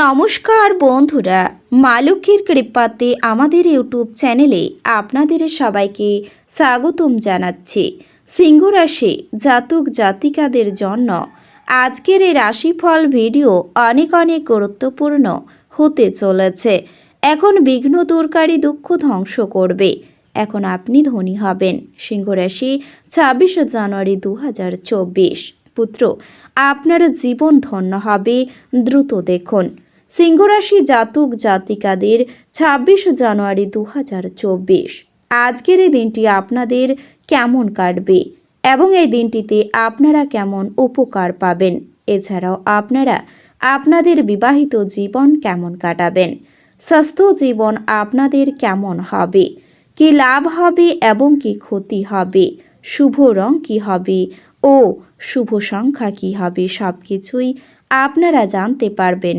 নমস্কার বন্ধুরা মা কৃপাতে আমাদের ইউটিউব চ্যানেলে আপনাদের সবাইকে স্বাগতম জানাচ্ছি। সিংহ রাশি জাতক জাতিকাদের জন্য আজকের এই রাশিফল ভিডিও অনেক অনেক গুরুত্বপূর্ণ হতে চলেছে। এখন বিঘ্ন দূরকারী দুঃখ ধ্বংস করবে। এখন আপনি ধনী হবেন। সিংহ রাশি ছাব্বিশে জানুয়ারি দু হাজার চব্বিশ। পুত্র, আপনার জীবন ধন্য হবে। দ্রুত দেখুন। সিংহরাশি জাতক জাতিকাদের ছাব্বিশ জানুয়ারি দু হাজার চব্বিশ। আজকের এই দিনটি আপনাদের কেমন কাটবে এবং এই দিনটিতে আপনারা কেমন উপকার পাবেন? এছাড়াও আপনারা আপনাদের বিবাহিত জীবন কেমন কাটাবেন? স্বাস্থ্য জীবন আপনাদের কেমন হবে? কি লাভ হবে এবং কি ক্ষতি হবে? শুভ রং কি হবে? ও শুভ সংখ্যা কি হবে? সব কিছুই আপনারা জানতে পারবেন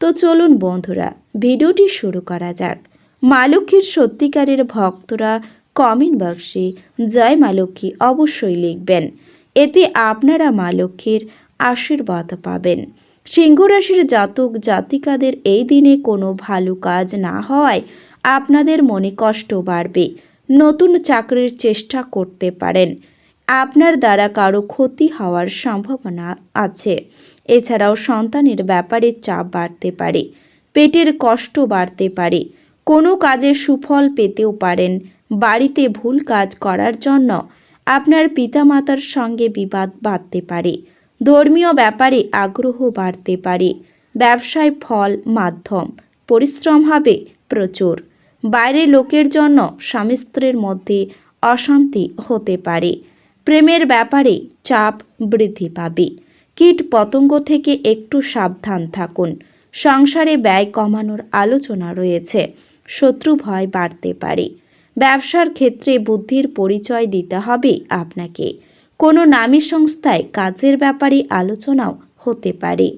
তো চলুন বন্ধুরা, ভিডিওটি শুরু করা যাক। মা লক্ষ্মীর সত্যিকারের ভক্তরা কমেন্ট বক্সে জয় মা লক্ষ্মী অবশ্যই লিখবেন। এতে আপনারা মা লক্ষ্মীর আশীর্বাদ পাবেন। সিংহ রাশির জাতক জাতিকাদের এই দিনে কোনো ভালো কাজ না হওয়ায় আপনাদের মনে কষ্ট বাড়বে। নতুন চাকরির চেষ্টা করতে পারেন। আপনার দ্বারা কারও ক্ষতি হওয়ার সম্ভাবনা আছে। এছাড়াও সন্তানের ব্যাপারে চাপ বাড়তে পারে, পেটের কষ্ট বাড়তে পারে, কোনো কাজে সুফল পেতেও পারেন, বাড়িতে ভুল কাজ করার জন্য আপনার পিতামাতার সঙ্গে বিবাদ বাড়তে পারে, ধর্মীয় ব্যাপারে আগ্রহ বাড়তে পারে, ব্যবসায় ফল, মাধ্যম, পরিশ্রম হবে প্রচুর, বাইরের লোকের জন্য স্বামী স্ত্রীর মধ্যে অশান্তি হতে পারে, প্রেমের ব্যাপারে চাপ বৃদ্ধি পাবে। কীট পতঙ্গ থেকে একটু সাবধান থাকুন। সংসারে ব্যয় কমানোর আলোচনা রয়েছে। শত্রু ভয় বাড়তে পারে। ব্যবসার ক্ষেত্রে বুদ্ধির পরিচয় দিতে হবে আপনাকে। কোনো নামী সংস্থায় কাজের ব্যাপারে আলোচনাও হতে পারে।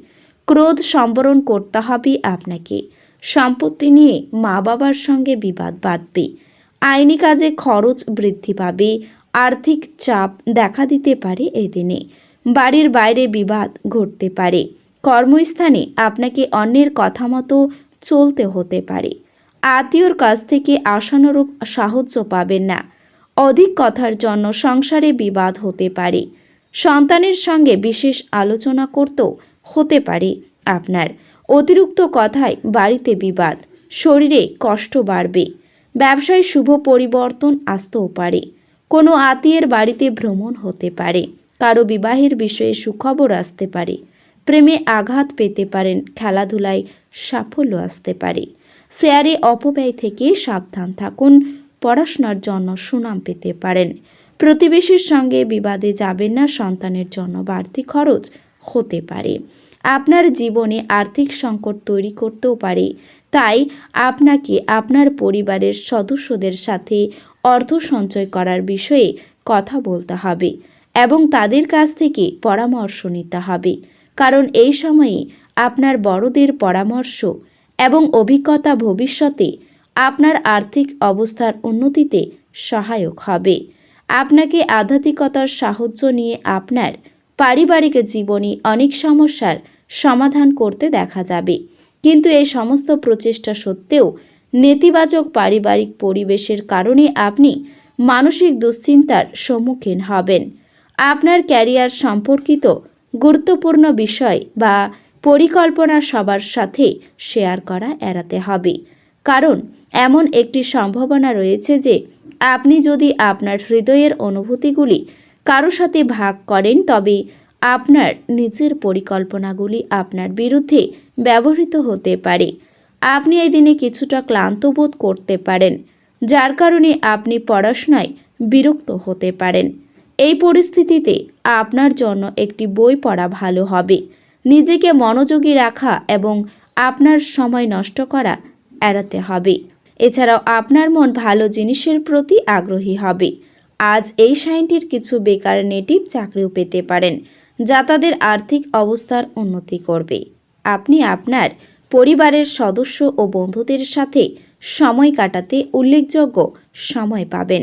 ক্রোধ সম্বরণ করতে হবে আপনাকে। সম্পত্তি নিয়ে মা বাবার সঙ্গে বিবাদ বাঁধবে। আইনি কাজে খরচ বৃদ্ধি পাবে। আর্থিক চাপ দেখা দিতে পারে এদিনে বাড়ির বাইরে বিবাদ ঘটতে পারে। কর্মস্থানে আপনাকে অন্যের কথা মতো চলতে হতে পারে। আত্মীয়র কাছ থেকে আশানুরূপ সাহায্য পাবেন না। অধিক কথার জন্য সংসারে বিবাদ হতে পারে। সন্তানের সঙ্গে বিশেষ আলোচনা করতেও হতে পারে আপনার। অতিরিক্ত কথায় বাড়িতে বিবাদ, শরীরে কষ্ট বাড়বে। ব্যবসায় শুভ পরিবর্তন আসতেও পারে। কোনো আত্মীয়ের বাড়িতে ভ্রমণ হতে পারে। কারও বিবাহের বিষয়ে সুখবর আসতে পারে, প্রেমে আঘাত পেতে পারেন, খেলাধুলায় সাফল্য আসতে পারে। শেয়ারে অপব্যয় থেকে সাবধান থাকুন, পড়াশোনার জন্য সুনাম পেতে পারেন। প্রতিবেশীর সঙ্গে বিবাদে যাবেন না, সন্তানের জন্য বাড়তি খরচ হতে পারে। আপনার জীবনে আর্থিক সংকট তৈরি করতেও পারে, তাই আপনাকে আপনার পরিবারের সদস্যদের সাথে অর্থ সঞ্চয় করার বিষয়ে কথা বলতে হবে। এবং তাদের কাছ থেকে পরামর্শ নিতে হবে। কারণ এই সময়ে আপনার বড়দের পরামর্শ এবং অভিজ্ঞতা ভবিষ্যতে আপনার আর্থিক অবস্থার উন্নতিতে সহায়ক হবে। আপনাকে আধ্যাত্মিকতার সাহায্য নিয়ে আপনার পারিবারিক জীবনে অনেক সমস্যার সমাধান করতে দেখা যাবে। কিন্তু এই সমস্ত প্রচেষ্টা সত্ত্বেও নেতিবাচক পারিবারিক পরিবেশের কারণে আপনি মানসিক দুশ্চিন্তার সম্মুখীন হবেন। আপনার ক্যারিয়ার সম্পর্কিত গুরুত্বপূর্ণ বিষয় বা পরিকল্পনা সবার সাথে শেয়ার করা এড়াতে হবে। কারণ, এমন একটি সম্ভাবনা রয়েছে যে আপনি যদি আপনার হৃদয়ের অনুভূতিগুলি কারও সাথে ভাগ করেন, তবে আপনার নিজের পরিকল্পনাগুলি আপনার বিরুদ্ধে ব্যবহৃত হতে পারে। আপনি এই দিনে কিছুটা ক্লান্ত বোধ করতে পারেন, যার কারণে আপনি পড়াশোনায় বিরক্ত হতে পারেন। এই পরিস্থিতিতে আপনার জন্য একটি বই পড়া ভালো হবে। নিজেকে মনোযোগী রাখা এবং আপনার সময় নষ্ট করা এড়াতে হবে। এছাড়াও আপনার মন ভালো জিনিসের প্রতি আগ্রহী হবে। আজ এই সাইনটির কিছু বেকার নেটিভ চাকরিও পেতে পারেন, যা তাদের আর্থিক অবস্থার উন্নতি করবে। আপনি আপনার পরিবারের সদস্য ও বন্ধুদের সাথে সময় কাটাতে উল্লেখযোগ্য সময় পাবেন।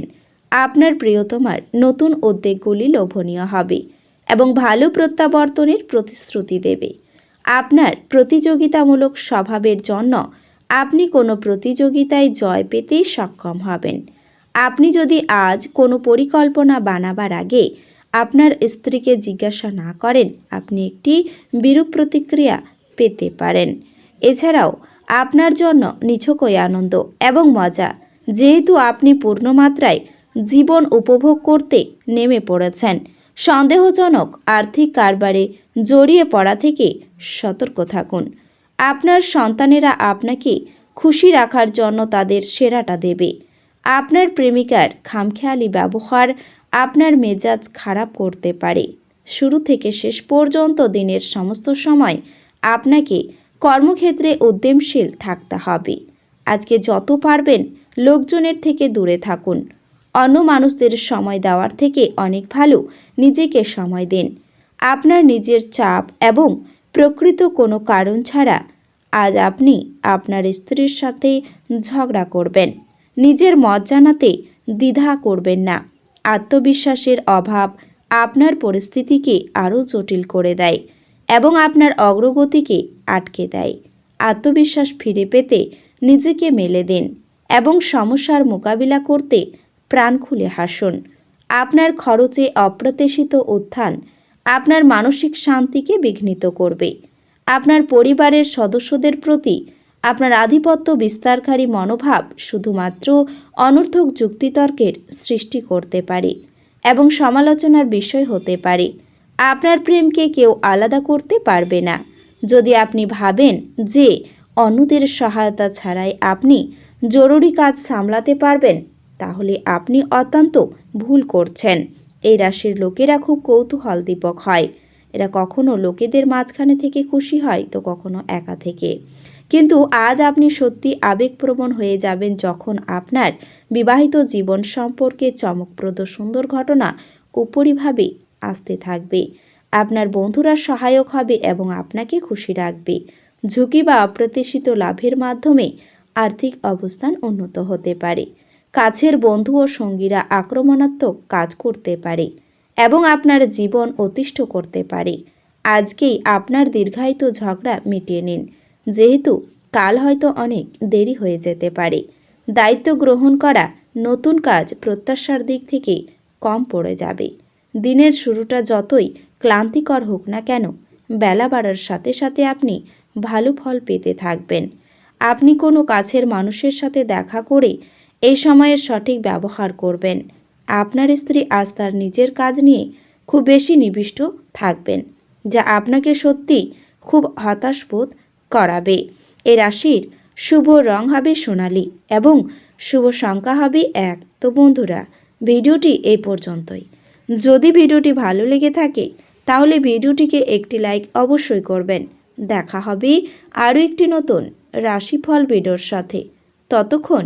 আপনার প্রিয়তমার নতুন উদ্যোগগুলি লোভনীয় হবে এবং ভালো প্রত্যাবর্তনের প্রতিশ্রুতি দেবে। আপনার প্রতিযোগিতামূলক স্বভাবের জন্য আপনি কোনো প্রতিযোগিতায় জয় পেতে সক্ষম হবেন। আপনি যদি আজ কোনো পরিকল্পনা বানাবার আগে আপনার স্ত্রীকে জিজ্ঞাসা না করেন, আপনি একটি বিরূপ প্রতিক্রিয়া পেতে পারেন। এছাড়াও, আপনার জন্য নিছকই আনন্দ এবং মজা, যেহেতু আপনি পূর্ণমাত্রায় জীবন উপভোগ করতে নেমে পড়েছেন। সন্দেহজনক আর্থিক কারবারে জড়িয়ে পড়া থেকে সতর্ক থাকুন। আপনার সন্তানেরা আপনাকে খুশি রাখার জন্য তাদের সেরাটা দেবে। আপনার প্রেমিকার খামখেয়ালি ব্যবহার আপনার মেজাজ খারাপ করতে পারে। শুরু থেকে শেষ পর্যন্ত দিনের সমস্ত সময় আপনাকে কর্মক্ষেত্রে উদ্যমশীল থাকতে হবে। আজকে যত পারবেন, লোকজনের থেকে দূরে থাকুন। অন্য মানুষদের সময় দেওয়ার থেকে অনেক ভালো, নিজেকে সময় দিন। আপনার নিজের চাপ এবং প্রকৃত কোনো কারণ ছাড়া আজ আপনি আপনার স্ত্রীর সাথে ঝগড়া করবেন। নিজের মত জানাতে দ্বিধা করবেন না। আত্মবিশ্বাসের অভাব আপনার পরিস্থিতিকে আরও জটিল করে দেয় এবং আপনার অগ্রগতিকে আটকে দেয়। আত্মবিশ্বাস ফিরে পেতে নিজেকে মেলে দিন এবং সমস্যার মোকাবিলা করতে প্রাণ খুলে হাসুন। আপনার খরচে অপ্রত্যাশিত উত্থান আপনার মানসিক শান্তিকে বিঘ্নিত করবে। আপনার পরিবারের সদস্যদের প্রতি আপনার আধিপত্য বিস্তারকারী মনোভাব শুধুমাত্র অনর্থক যুক্তিতর্কের সৃষ্টি করতে পারে এবং সমালোচনার বিষয় হতে পারে। আপনার প্রেমকে কেউ আলাদা করতে পারবে না। যদি আপনি ভাবেন যে অন্যদের সহায়তা ছাড়াই আপনি জরুরি কাজ সামলাতে পারবেন তাহলে আপনি অত্যন্ত ভুল করছেন। এই রাশির লোকেরা খুব কৌতূহল দীপক হয়। এরা কখনো লোকেদের মাঝখানে থেকে খুশি হয়, তো কখনো একা থেকে। কিন্তু আজ আপনি সত্যি আবেগপ্রবণ হয়ে যাবেন যখন আপনার বিবাহিত জীবন সম্পর্কে চমকপ্রদ সুন্দর ঘটনা উপরিভাবে আসতে থাকবে। আপনার বন্ধুরা সহায়ক হবে এবং আপনাকে খুশি রাখবে। ঝুঁকি বা অপ্রত্যাশিত লাভের মাধ্যমে আর্থিক অবস্থান উন্নত হতে পারে। কাছের বন্ধু ও সঙ্গীরা আক্রমণাত্মক কাজ করতে পারে এবং আপনার জীবন অতিষ্ঠ করতে পারে। আজকেই আপনার দীর্ঘায়িত ঝগড়া মিটিয়ে নিন। যেহেতু কাল হয়তো অনেক দেরি হয়ে যেতে পারে। দায়িত্ব গ্রহণ করা নতুন কাজ প্রত্যাশার দিক থেকে কম পড়ে যাবে। দিনের শুরুটা যতই ক্লান্তিকর হোক না কেন, বেলা বাড়ার সাথে সাথে আপনি ভালো ফল পেতে থাকবেন। আপনি কোনো কাছের মানুষের সাথে দেখা করে এই সময়ের সঠিক ব্যবহার করবেন। আপনার স্ত্রী আজ তার নিজের কাজ নিয়ে খুব বেশি নিবিষ্ট থাকবেন, যা আপনাকে সত্যি খুব হতাশ বোধ করাবে। এ রাশির শুভ রং হবে সোনালি এবং শুভ সংখ্যা হবে এক। তো বন্ধুরা, ভিডিওটি এই পর্যন্তই। যদি ভিডিওটি ভালো লেগে থাকে, তাহলে ভিডিওটিকে একটি লাইক অবশ্যই করবেন। দেখা হবে আরও একটি নতুন রাশিফল ভিডিওর সাথে। ততক্ষণ